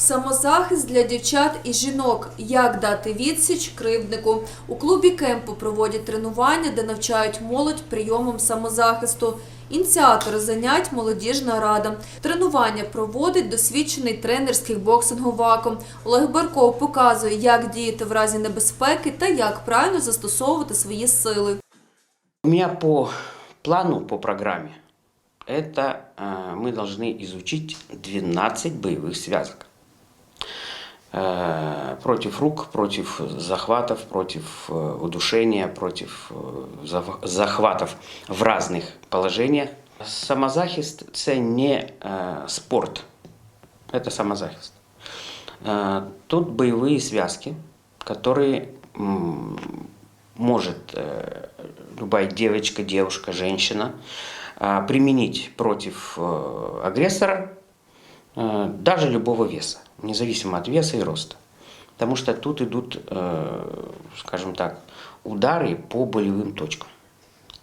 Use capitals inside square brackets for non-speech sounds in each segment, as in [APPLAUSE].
Самозахист для дівчат і жінок. Як дати відсіч кривднику. У клубі кемпу проводять тренування, де навчають молодь прийомам самозахисту. Ініціатори занять молодіжна рада. Тренування проводить досвідчений тренер з кікбоксингу ВАКом. Олег Барков показує, як діяти в разі небезпеки та як правильно застосовувати свої сили. У меня по плану, по программе, это э, мы должны изучить 12 боевых связок. Э, против рук, против захватов, против э, удушения, против э, захватов в разных положениях. Самозахист – це не спорт, это самозахист. Тут боевые связки, которые может любая девочка, девушка, женщина применить против агрессора даже любого веса, независимо от веса и роста. Потому что тут идут, э, скажем так, удары по болевым точкам.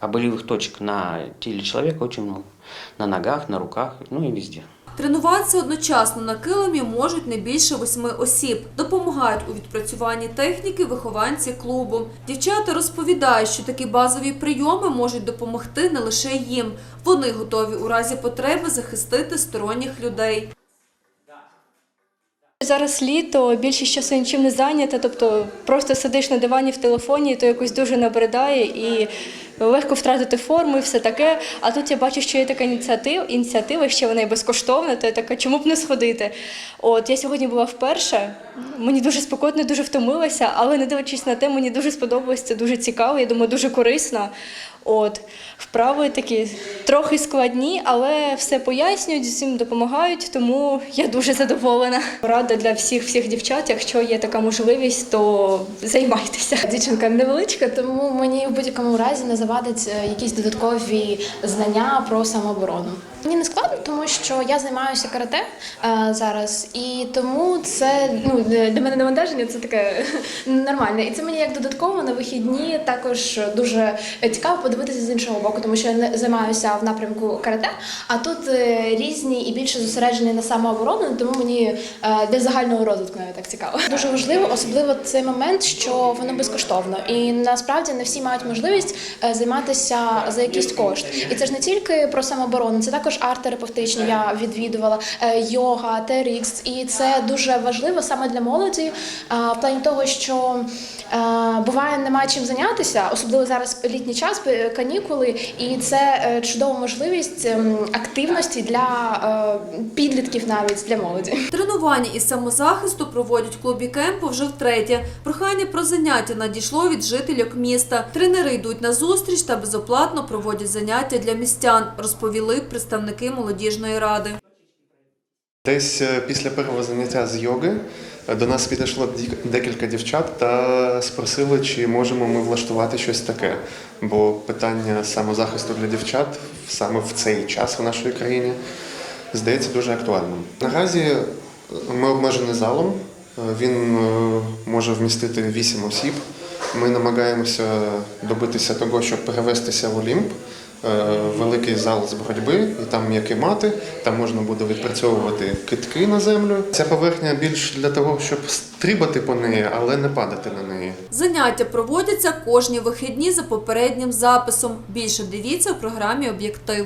А болевых точек на теле человека очень много. На ногах, на руках, ну и везде. Тренуватися одночасно на килимі можуть не більше восьми осіб. Допомагають у відпрацюванні техніки вихованці клубу. Дівчата розповідають, що такі базові прийоми можуть допомогти не лише їм. Вони готові у разі потреби захистити сторонніх людей. Зараз літо, більшість часу нічим не зайнята, тобто просто сидиш на дивані в телефоні, і то якось дуже набридає і легко втратити форму і все таке. А тут я бачу, що є така ініціатива, ініціатива, ще вона і безкоштовна, то я така, чому б не сходити? От я сьогодні була вперше, мені дуже спокійно, дуже втомилася, але не дивлячись на те, мені дуже сподобалось, це дуже цікаво, я думаю, дуже корисно. От вправи такі трохи складні, але все пояснюють, всім допомагають, тому я дуже задоволена. Рада для всіх всіх дівчат. Якщо є така можливість, то займайтеся. Дівчинка невеличка, тому мені в будь-якому разі не завадить е, якісь додаткові знання про самооборону. Мені не складно, тому що я займаюся карате е, зараз, і тому це ну для мене навантаження це таке [LAUGHS] нормальне. І це мені як додатково на вихідні також дуже цікаво подивитися з іншого боку, тому що я не займаюся в напрямку карате, а тут е, різні і більше зосереджені на самооборону, тому мені е, для загального розвитку навіть так цікаво. Дуже важливо, особливо цей момент, що воно безкоштовно, і насправді не всі мають можливість е, займатися за якийсь кошт. І це ж не тільки про самооборону, це також арт-терапевтичні. Я відвідувала е, йога, TRX, і це дуже важливо саме для молоді, е, в плані того, що е, буває немає чим зайнятися, особливо зараз літній час, канікули, і це чудова можливість ем, активності для підлітків, навіть для молоді. Тренування із самозахисту проводять в клубі кемпу вже втретє. Прохання про заняття надійшло від жителів міста. Тренери йдуть на зустріч та безоплатно проводять заняття для містян, розповіли представники молодіжної ради. Десь е, після першого заняття з йоги е, до нас підійшло декілька дівчат та спросили, чи можемо ми влаштувати щось таке. Бо питання самозахисту для дівчат саме в цей час в нашій країні здається дуже актуальним. Наразі е, ми обмежені залом. Він може вмістити 8 осіб. Ми намагаємося добитися того, щоб перевестися в Олімп. Е, Великий зал з боротьби, і там м'які мати, там можна буде відпрацьовувати китки на землю. Ця поверхня більш для того, щоб стрибати по неї, але не падати на неї. Заняття проводяться кожні вихідні за попереднім записом. Більше дивіться в програмі Об'єктив.